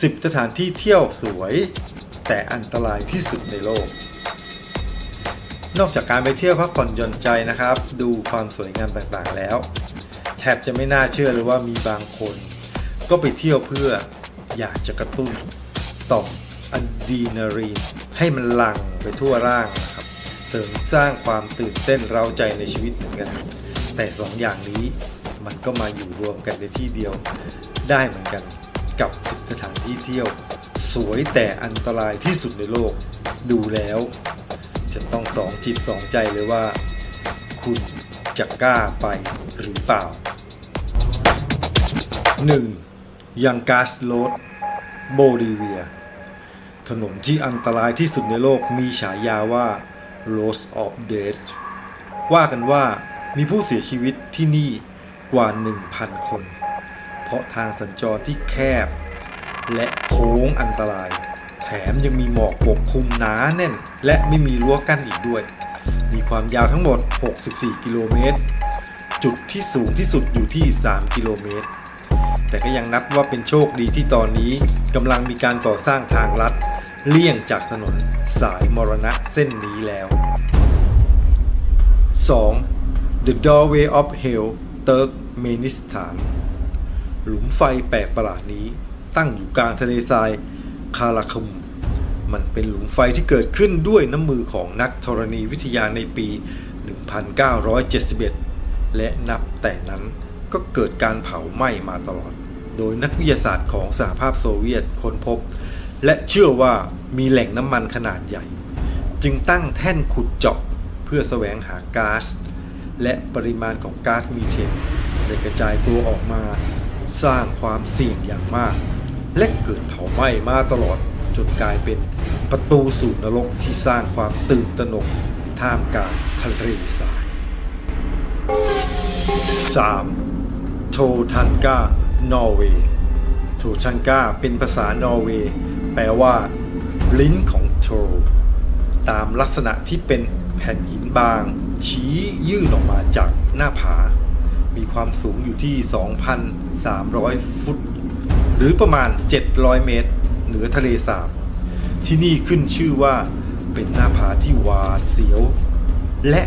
10 สถานที่เที่ยวสวย แต่อันตรายที่สุดในโลก นอกจากการไปเที่ยวพักผ่อนหย่อนใจนะครับ ดูความสวยงามต่างๆแล้ว แทบจะไม่น่าเชื่อเลยว่ามีบางคน ก็ไปเที่ยวเพื่ออยากจะกระตุ้นต่อมอะดรีนาลีนให้มันหลั่งไปทั่วร่างนะครับ เสริมสร้างความตื่นเต้นเร้าใจในชีวิตเหมือนกัน แต่สองอย่างนี้มันก็มาอยู่รวมกันในที่เดียวได้เหมือนกัน กับสิบสถานที่เที่ยว สวยแต่อันตรายที่สุดในโลก ดูแล้ว จะต้องสองจิตสองใจเลยว่า คุณจะกล้าไปหรือเปล่า 1. ยังกาสโรดโบลิเวีย ถนนที่อันตรายที่สุดในโลกมีฉายาว่า Rose of Death ว่ากันว่ามีผู้เสียชีวิตที่นี่กว่า 1,000 คน เพราะทางสัญจรที่แคบ และโค้งอันตราย แถมยังมีหมอกปกคลุมหนาแน่น และไม่มีรั้วกั้นอีกด้วย มีความยาวทั้งหมด 64 กิโลเมตร จุดที่สูงที่สุดอยู่ที่ 3 กิโลเมตร แต่ก็ยังนับว่าเป็นโชคดีที่ตอนนี้กำลังมีการก่อสร้างทางลัดเลี่ยงจากถนนสายมรณะเส้นนี้แล้ว 2. The Doorway of Hell Turkmenistan หลุมไฟแปลกประหลาดนี้ ตั้งอยู่กลางทะเลทรายคาราคุม มันเป็นหลุมไฟที่เกิดขึ้นด้วยน้ำมือของนักธรณีวิทยาในปี 1971 และนับแต่นั้นก็เกิดการเผาไหม้มาตลอด โดยนักวิทยาศาสตร์ของสหภาพโซเวียตค้นพบ และเชื่อว่ามีแหล่งน้ำมันขนาดใหญ่ จึงตั้งแท่นขุดเจาะเพื่อแสวงหาก๊าซและปริมาณของก๊าซมีเทนได้กระจายตัวออกมา สร้างความเสี่ยงอย่างมาก และเกิดเผาไหม้มาตลอดจนกลายเป็นประตูสู่นรกที่สร้างความตื่นตระหนกท่ามกลางทะเลทราย 3. โททันกานอร์เวย์โทชันกาเป็นภาษานอร์เวย์แปลว่า ลิ้นของโทตามลักษณะที่เป็นแผ่นหินบาง ชี้ยื่นออกมาจากหน้าผา มีความสูงอยู่ที่ 2,300 ฟุต หรือประมาณ 700 เมตร เหนือทะเลสาบ ที่นี่ขึ้นชื่อว่าเป็นหน้าผาที่หวาดเสียว และ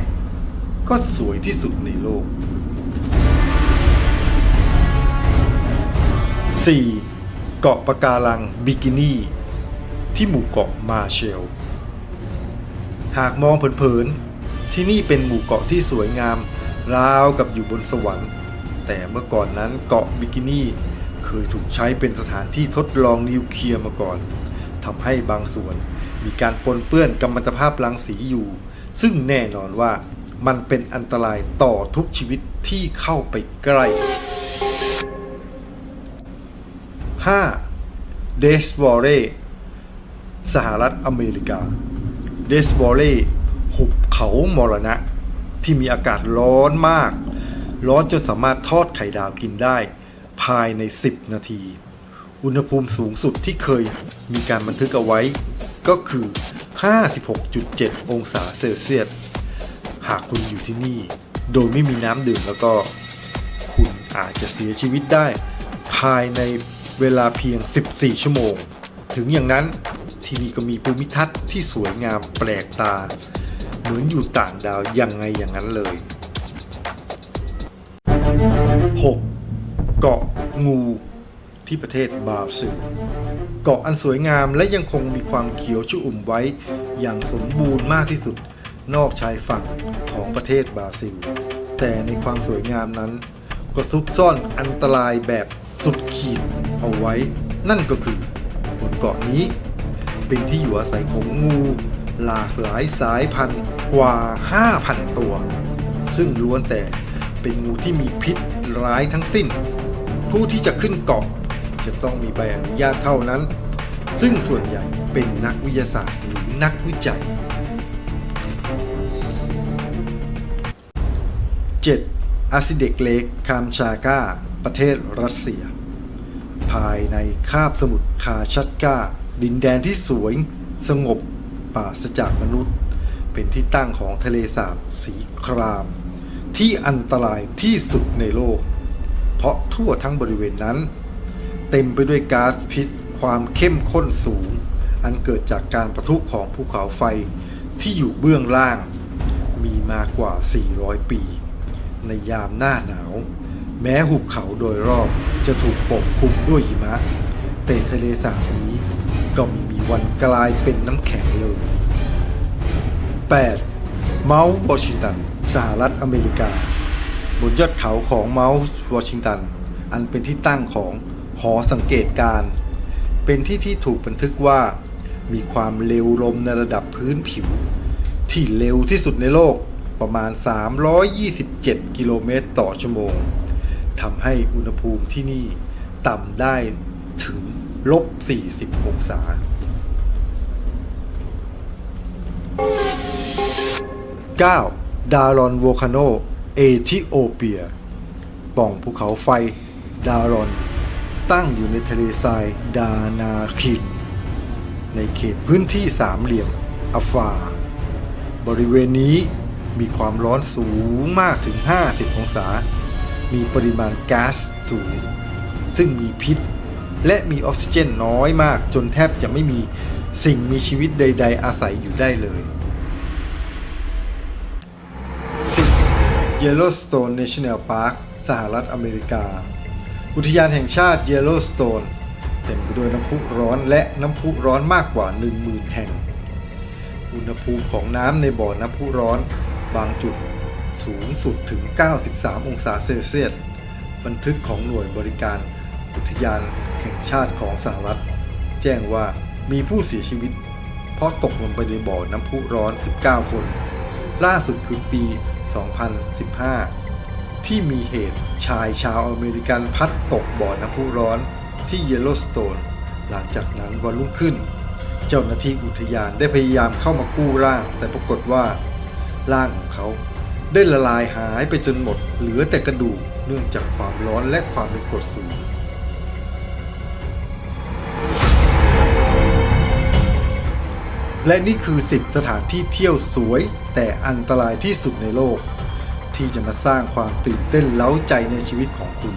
ก็สวยที่สุดในโลก 4. เกาะปะการังบิกินี่ ที่หมู่เกาะมาเชล หากมองเผินๆที่นี่เป็นหมู่เกาะที่สวยงาม ราวกับอยู่บนสวรรค์ แต่เมื่อก่อนนั้นเกาะบิกินี่เคยถูกใช้เป็นสถานที่ทดลองนิวเคลียร์มาก่อนทำให้บางส่วนมีการปนเปื้อนกัมมันตภาพรังสีอยู่ ซึ่งแน่นอนว่ามันเป็นอันตรายต่อทุกชีวิตที่เข้าไปใกล้ 5. เดสวอเรสหรัฐอเมริกา เดสวอเรหุบเขามรณะ ที่มีอากาศร้อนมาก ร้อนจนสามารถทอดไข่ดาวกินได้ ภายใน 10 นาที อุณหภูมิสูงสุดที่เคยมีการบันทึกเอาไว้ ก็คือ 56.7 องศาเซลเซียส หากคุณอยู่ที่นี่ โดยไม่มีน้ำดื่มแล้วก็ คุณอาจจะเสียชีวิตได้ ภายในเวลาเพียง 14 ชั่วโมง ถึงอย่างนั้นที่นี่ก็มีภูมิทัศน์ที่สวยงามแปลกตา เหมือนอยู่ต่างดาวยังไงอย่างนั้นเลย 6. เกาะงูที่ประเทศบราซิลเกาะอันสวยงามและยังคงมีความเขียวชุ่มไว้อย่างสมบูรณ์มากที่สุดนอกชายฝั่งของประเทศบราซิล แต่ในความสวยงามนั้น ก็ซุกซ่อนอันตรายแบบสุดขีดเอาไว้ นั่นก็คือบนเกาะนี้ เป็นที่อยู่อาศัยของงู หลากหลายสายพันธุ์กว่า 5,000 ตัว ซึ่งล้วนแต่เป็นงูที่มีพิษร้ายทั้งสิ้น ผู้ที่จะขึ้นเกาะจะต้องมีใบอนุญาตเท่านั้น ซึ่งส่วนใหญ่เป็นนักวิทยาศาสตร์หรือนักวิจัย 7. อาซิเดกเลกคามชาก้า ประเทศรัสเซีย ภายในคาบสมุทรคาชัดกาดินแดนที่สวยสงบ ปราศจากมนุษย์ เป็นที่ตั้งของทะเลสาบสีคราม ที่อันตรายที่สุดในโลก เพราะทั่วทั้งบริเวณนั้น เต็มไปด้วยก๊าซพิษความเข้มข้นสูง อันเกิดจากการประทุของภูเขาไฟที่อยู่เบื้องล่าง มีมากว่า 400 ปี ในยามหน้าหนาว แม้หุบเขาโดยรอบจะถูกปกคลุมด้วยหิมะ แต่ทะเลสาบนี้ ก็ไม่มีวันกลายเป็นน้ำแข็งเลย 8. เมาส์วอชิงตัน สหรัฐอเมริกา บนยอดเขาของเมาส์วอชิงตัน อันเป็นที่ตั้งของหอสังเกตการ เป็นที่ที่ถูกบันทึกว่า มีความเร็วลมในระดับพื้นผิว ที่เร็วที่สุดในโลกประมาณ 327 กิโลเมตรต่อชั่วโมงทำให้อุณหภูมิที่นี่ต่ำได้ถึง ลบ 40 องศา 9. ดารอนโวคาโน เอธิโอเปีย ป่องภูเขาไฟ ดารอน ตั้งอยู่ในทะเลทรายดานาคิน ในเขตพื้นที่สามเหลี่ยมอัฟา บริเวณนี้มีความร้อนสูงมากถึง 50 องศา มีปริมาณแก๊าซสูง ซึ่งมีพิษ และมีออกซิเจนน้อยมาก จนแทบจะไม่มีสิ่งมีชีวิตใด ๆ อาศัยอยู่ได้เลย 10. Yellowstone National Park สหรัฐอเมริกา อุทยานแห่งชาติ Yellowstone เต็มไปด้วยน้ำพุร้อนและน้ำพุร้อนมากกว่า 10,000 แห่ง อุณหภูมิของน้ำในบ่อน้ำพุร้อนบางจุดสูงสุดถึง 93 องศาเซลเซียส บันทึกของหน่วยบริการอุทยาน แห่งชาติของสหรัฐ แจ้งว่ามีผู้เสียชีวิต เพราะตกลงไปในบ่อน้ำพุร้อน 19 คน ล่าสุดคือปี 2015 ที่มีเหตุชายชาวอเมริกันพัดตกบ่อน้ำพุร้อนที่เยลโลสโตน หลังจากนั้นวันรุ่งขึ้น เจ้าหน้าที่อุทยานได้พยายามเข้ามากู้ร่าง แต่ปรากฏว่า ร่างของเขาได้ละลายหายไปจนหมด เหลือแต่กระดูกเนื่องจากความร้อนและความเป็นกรดสูง และนี่คือ 10 สถานที่เที่ยวสวย แต่อันตรายที่สุดในโลก ที่จะมาสร้างความตื่นเต้นเล้าใจในชีวิตของคุณ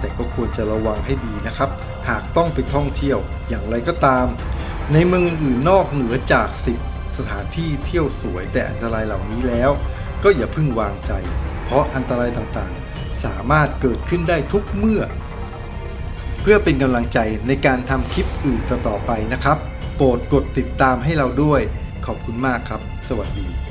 แต่ก็ควรจะระวังให้ดีนะครับ หากต้องไปท่องเที่ยวอย่างไรก็ตาม ในเมืองอื่นนอกเหนือจาก 10 สถานที่เที่ยวสวยแต่อันตรายเหล่านี้แล้ว ก็อย่าเพิ่งวางใจ เพราะอันตรายต่างๆ สามารถเกิดขึ้นได้ทุกเมื่อ เพื่อเป็นกำลังใจในการทำคลิปอื่นต่อๆไปนะครับ ปรดกดติดตามให้เราด้วย ขอบคุณมากครับ สวัสดี